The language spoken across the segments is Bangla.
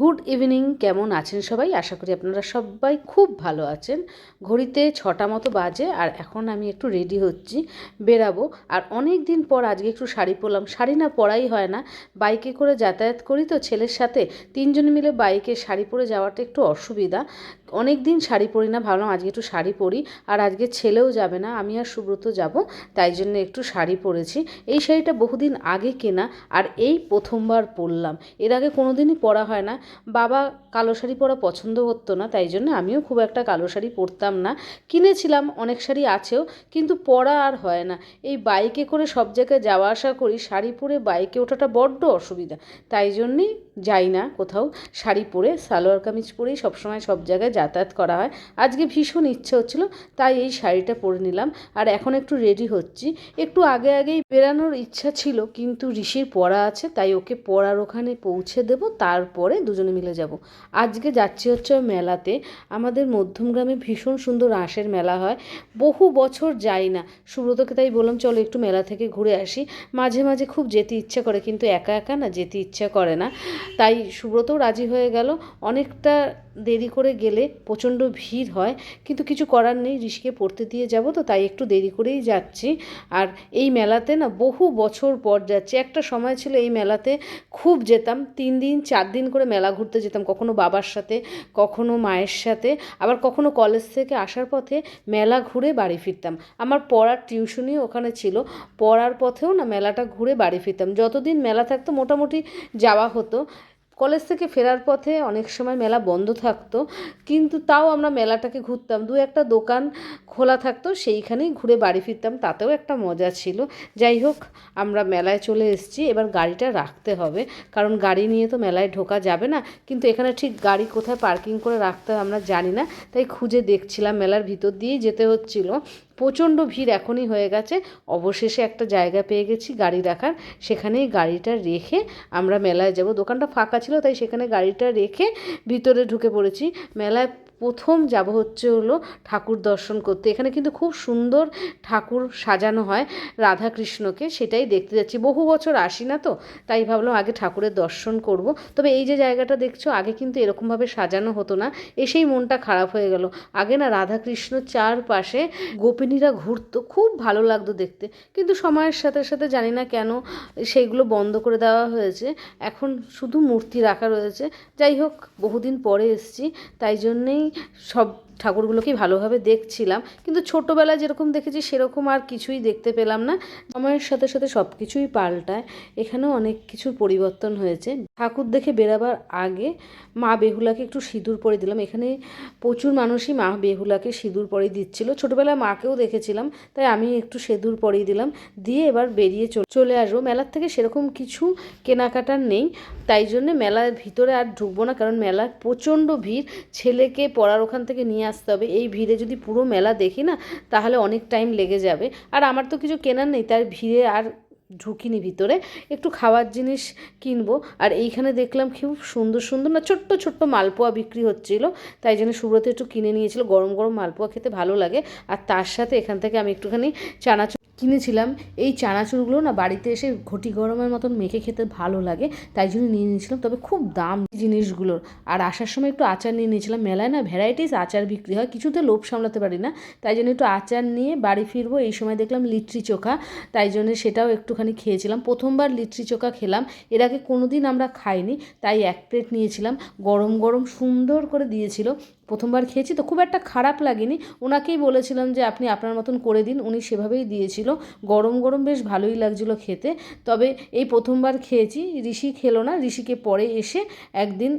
গুড ইভিনিং, কেমন আছেন সবাই? আশা করি আপনারা সবাই খুব ভালো আছেন। ঘড়িতে ছটা মতো বাজে আর এখন আমি একটু রেডি হচ্ছি, বেরাবো। আর অনেক দিন পর আজকে একটু শাড়ি পরলাম। শাড়ি না পরাই হয় না। বাইকে করে যাতায়াত করি তো ছেলের সাথে। তিনজন মিলে বাইকে শাড়ি পরে যাওয়াটা একটু অসুবিধা। অনেক দিন শাড়ি পরি না, ভাবলাম আজকে একটু শাড়ি পরি। আর আজকে ছেলেও যাবে না, আমি আর সুব্রত যাব। তাই জন্য একটু শাড়ি পরেছি। এই শাড়িটা বহুদিন আগে কেনা, আর এই প্রথমবার পরলাম। এর আগে কোনো দিনই পরা হয় না। বাবা কালো শাড়ি পরা পছন্দ করতো না, তাই জন্য আমিও খুব একটা কালো শাড়ি পরতাম না। কিনেছিলাম, অনেক শাড়ি আছেও, কিন্তু পরা আর হয় না। এই বাইকে করে সব জায়গায় যাওয়া আসা করি, শাড়ি পরে বাইকে ওঠাটা বড্ড অসুবিধা। তাই জন্যেই যাই না কোথাও, শাড়ি পরে, সালোয়ার কামিজ পরেই সবসময় সব জায়গায় যাতায়াত করা হয়। আজকে ভীষণ ইচ্ছে হচ্ছিল, তাই এই শাড়িটা পরে নিলাম। আর এখন একটু রেডি হচ্ছি। একটু আগে আগেই বেরানোর ইচ্ছা ছিল, কিন্তু ঋষির পড়া আছে, তাই ওকে পড়ার ওখানে পৌঁছে দেব, তারপরে দুজনে মিলে যাব। আজকে যাচ্ছি হচ্ছে মেলাতে। আমাদের মধ্যমগ্রামে ভীষণ সুন্দর রাসের মেলা হয়। বহু বছর যাই না। সুব্রতকে তাই বললাম, চলো একটু মেলা থেকে ঘুরে আসি। মাঝে মাঝে খুব যেতে ইচ্ছা করে, কিন্তু একা একা না যেতে ইচ্ছা করে না। তাই সুব্রতও রাজি হয়ে গেল। অনেকটা দেরি করে গেলে প্রচণ্ড ভিড় হয়, কিন্তু কিছু করার নেই, ঋষিকে পড়তে দিয়ে যাব তো, তাই একটু দেরি করেই যাচ্ছি। আর এই মেলাতে না বহু বছর পর যাচ্ছি। একটা সময় ছিল এই মেলাতে খুব যেতাম, তিন দিন, চার দিন করে মেলা ঘুরতে যেতাম, কখনো বাবার সাথে, কখনো মায়ের সাথে। আবার কখনো কলেজ থেকে আসার পথে মেলা ঘুরে বাড়ি ফিরতাম। আমার পড়ার টিউশনই ওখানে ছিল। পড়ার পথেও না মেলাটা ঘুরে বাড়ি ফিরতাম। যতদিন মেলা থাকতো মোটামুটি যাওয়া হতো। কলেজ থেকে ফেরার পথে অনেক সময় মেলা বন্ধ থাকতো, কিন্তু তাও আমরা মেলাটাকে ঘুরতাম। দু একটা দোকান খোলা থাকতো, সেইখানেই ঘুরে বাড়ি ফিরতাম, তাতেও একটা মজা ছিল। যাই হোক, আমরা মেলায় চলে এসেছি, এবার গাড়িটা রাখতে হবে, কারণ গাড়ি নিয়ে তো মেলায় ঢোকা যাবে না, কিন্তু এখানে ঠিক গাড়ি কোথায় পার্কিং করে রাখতে হয় আমরা জানি না, তাই খুঁজে দেখছিলাম মেলার ভিতর দিয়েই যেতে হচ্ছিল। প্রচণ্ড ভিড় এখনই হয়ে গেছে। অবশেষে একটা জায়গা পেয়ে গেছি গাড়ি রাখার সেখানেই গাড়িটা রেখে আমরা মেলায় যাব। দোকানটা ফাঁকা ছিল, তাই সেখানে গাড়িটা রেখে ভিতরে ঢুকে পড়েছি। মেলায় প্রথম যাব হচ্ছে হলো ঠাকুর দর্শন করতে। এখানে কিন্তু খুব সুন্দর ঠাকুর সাজানো হয় রাধা কৃষ্ণকে সেটাই দেখতে যাচ্ছি। বহু বছর আসি না তো, তাই ভাবলাম আগে ঠাকুরের দর্শন করব। তবে এই যে জায়গাটা দেখছ, আগে কিন্তু এরকমভাবে সাজানো হতো না, এসেই মনটা খারাপ হয়ে গেল। আগে না রাধা কৃষ্ণ চারপাশে গোপিনীরা ঘুরতো, খুব ভালো লাগতো দেখতে। কিন্তু সময়ের সাথে সাথে জানি না কেন সেইগুলো বন্ধ করে দেওয়া হয়েছে। এখন শুধু মূর্তি রাখা রয়েছে। যাই হোক, বহুদিন পরে এসছি, তাই জন্যেই সব ঠাকুরগুলোকেই ভালোভাবে দেখছিলাম। কিন্তু ছোটোবেলায় যেরকম দেখেছি, সেরকম আর কিছুই দেখতে পেলাম না। সময়ের সাথে সাথে সব কিছুই পাল্টায়। এখানেও অনেক কিছুর পরিবর্তন হয়েছে। ঠাকুর দেখে বেরাবার আগে মা বেহুলাকে একটু সিঁদুর পরে দিলাম। এখানে প্রচুর মানুষই মা বেহুলাকে সিঁদুর পরে দিচ্ছিল। ছোটোবেলায় মাকেও দেখেছিলাম, তাই আমি একটু সিঁদুর পরিয়ে দিলাম। দিয়ে এবার বেরিয়ে চলে আসব। মেলার থেকে সেরকম কিছু কেনাকাটার নেই। তাই জন্য মেলার ভিতরে আর ঢুকবো না, কারণ মেলার প্রচণ্ড ভিড়। ছেলেকে পড়ার ওখান থেকে নিয়ে আসতে হবে। এই ভিড়ে যদি পুরো মেলা দেখি না, তাহলে অনেক টাইম লেগে যাবে। আর আমার তো কিছু কেনার নেই তার ভিড়ে আর ঢুকিনি ভিতরে। একটু খাওয়ার জিনিস কিনবো। আর এইখানে দেখলাম খুব সুন্দর সুন্দর না ছোট্ট ছোট্ট মালপোয়া বিক্রি হচ্ছিল। তাই জন্য সুব্রত একটু কিনে নিয়েছিল। গরম গরম মালপোয়া খেতে ভালো লাগে। আর তার সাথে এখান থেকে আমি একটুখানি চানাচুর কিনেছিলাম, এই চানাচুরগুলো না বাড়িতে এসে ঘটি গরমের মতন মেখে খেতে ভালো লাগে, তাই জন্য নিয়ে নিয়েছিলাম। তবে খুব দাম জিনিসগুলোর। আর আসার সময় একটু আচার নিয়ে নিয়েছিলাম। মেলায় না ভ্যারাইটিস আচার বিক্রি হয়, কিছুতে লোভ সামলাতে পারি না। তাই জন্য একটু আচার নিয়ে বাড়ি ফিরবো, এই সময় দেখলাম লিট্রি চোখা। তাই জন্য সেটাও একটুখানি খেয়েছিলাম। প্রথমবার লিট্রি চোখা খেলাম। এর আগে কোনো দিন আমরা খাইনি, তাই এক প্লেট নিয়েছিলাম। গরম গরম সুন্দর করে দিয়েছিল। প্রথমবার খেয়েছি তো খুব একটা খারাপ লাগেনি। ওনাকেই বলেছিলাম যে, আপনি আপনার মতন করে দিন। উনি সেভাবেই দিয়েছিল। গরম গরম বেশ ভালোই লাগছিল খেতে। তবে এই প্রথমবার খেয়েছি, ঋষি খেলো না, ঋষিকে পরে এসে একদিন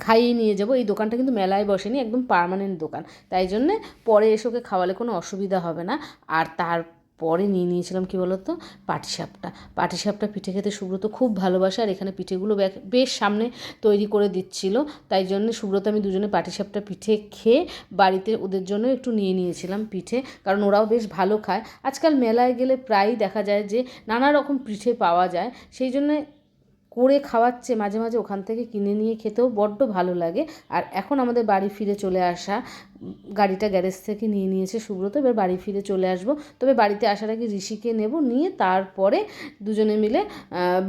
খাইয়ে নিয়ে যাব। এই দোকানটা কিন্তু মেলায় বসেনি, একদম পারমানেন্ট দোকান। তাই জন্যে পরে এসে ওকে খাওয়ালে কোনো অসুবিধা হবে না। আর তার পরে নিয়ে নিয়েছিলাম কী বলতো? পাটিসাপটা। পাটিসাপটা পিঠে খেতে সুব্রত খুব ভালোবাসে আর এখানে পিঠেগুলো বেশ সামনে তৈরি করে দিচ্ছিল। তাই জন্য সুব্রত আমি দুজনে পাটিসাপটা পিঠে খেয়ে বাড়িতে ওদের জন্য একটু নিয়ে নিয়েছিলাম পিঠে। কারণ ওরাও বেশ ভালো খায়। আজকাল মেলায় গেলে প্রায়ই দেখা যায় যে নানা রকম পিঠে পাওয়া যায়। সেই জন্যে করে খাওয়াচ্ছে মাঝে মাঝে ওখান থেকে কিনে নিয়ে খেতেও বড্ড ভালো লাগে। আর এখন আমাদের বাড়ি ফিরে চলে আসা, গাড়িটা গ্যারেজ থেকে নিয়ে নিয়েছে সুব্রত, এবার বাড়ি ফিরে চলে আসব। তবে বাড়িতে আসার আগে ঋষিকে নেব, নিয়ে তারপরে দুজনে মিলে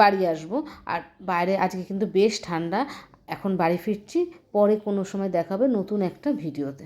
বাড়ি আসব। আর বাইরে আজকে কিন্তু বেশ ঠান্ডা, এখন বাড়ি ফিরছি, পরে কোনো সময় দেখাবে নতুন একটা ভিডিওতে।